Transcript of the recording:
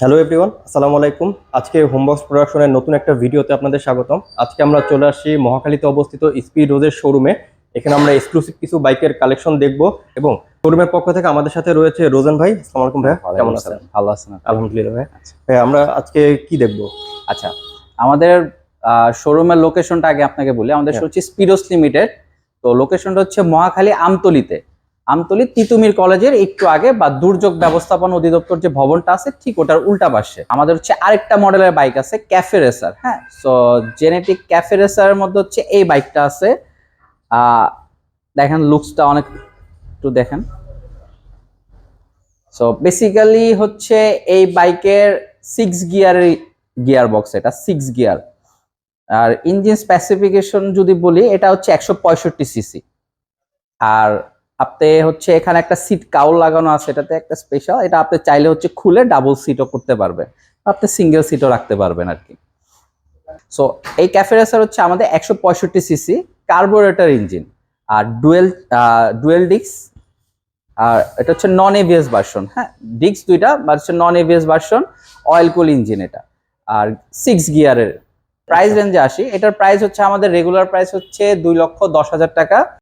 Hello everyone আসসালামু আলাইকুম। আজকে হোমবক্স প্রোডাকশনের নতুন একটা ভিডিওতে আপনাদের স্বাগতম। আজকে আমরা চলে আসছি মহাখালীতে অবস্থিত স্পিড রোজের শোরুমে এখানে আমরা এক্সক্লুসিভ কিছু বাইকের কালেকশন দেখব এবং শোরুমের পক্ষ থেকে আমাদের সাথে রয়েছে রোজন ভাই। আসসালামু আলাইকুম ভাই কেমন আছেন? ভালো আছেন আলহামদুলিল্লাহ ভাই আচ্ছা। ভাই আমরা আজকে কি দেখব? আচ্ছা আমাদের শোরুমের লোকেশনটা আগে আপনাকে বলি। আমাদের। হচ্ছে স্পিরোস লিমিটেড তো লোকেশনটা হচ্ছে মহাখালী আমতলিতে। আমতলি তিতুমির কলেজের একটু আগে বা দুর্যোগ ব্যবস্থাপনা অধিদপ্তর যে ভবনটা আছে, ঠিক ওটার উল্টা পাশে। আমাদের হচ্ছে আরেকটা মডেলের বাইক আছে, ক্যাফে রেসার হ্যাঁ? সো জেনেটিক ক্যাফে রেসারের মধ্যে হচ্ছে এই বাইকটা আছে। দেখেন লুকসটা অনেক একটু দেখেন। সো বেসিক্যালি হচ্ছে এই বাইকের সিক্স গিয়ারের গিয়ার বক্স এটা সিক্স গিয়ার আর ইঞ্জিন স্পেসিফিকেশন যদি বলি, এটা হচ্ছে একশো পঁয়ষট্টি সিসি আর আপনি হচ্ছে এখানে একটা সিট কাউল লাগানো আছে, এটাতে একটা স্পেশাল এটা আপনি চাইলে হচ্ছে খুলে ডাবল সিটও করতে পারবেন। আপনি সিঙ্গেল সিটও রাখতে পারবেন আর কি সো এই ক্যাফে রেসার হচ্ছে আমাদের একশো পঁয়ষট্টি সিসি কার্বোরেটর ইঞ্জিন আর ডুয়েল ডুয়েল ডিক্স আর এটা হচ্ছে নন এভিএস ভার্সন হ্যাঁ? ডিক্স দুইটা হচ্ছে non ABS version oil cool engine এটা। আর সিক্স গিয়ারের প্রাইস রেঞ্জে আসি, এটার প্রাইস হচ্ছে আমাদের রেগুলার প্রাইস হচ্ছে দুই লক্ষ দশ হাজার টাকা।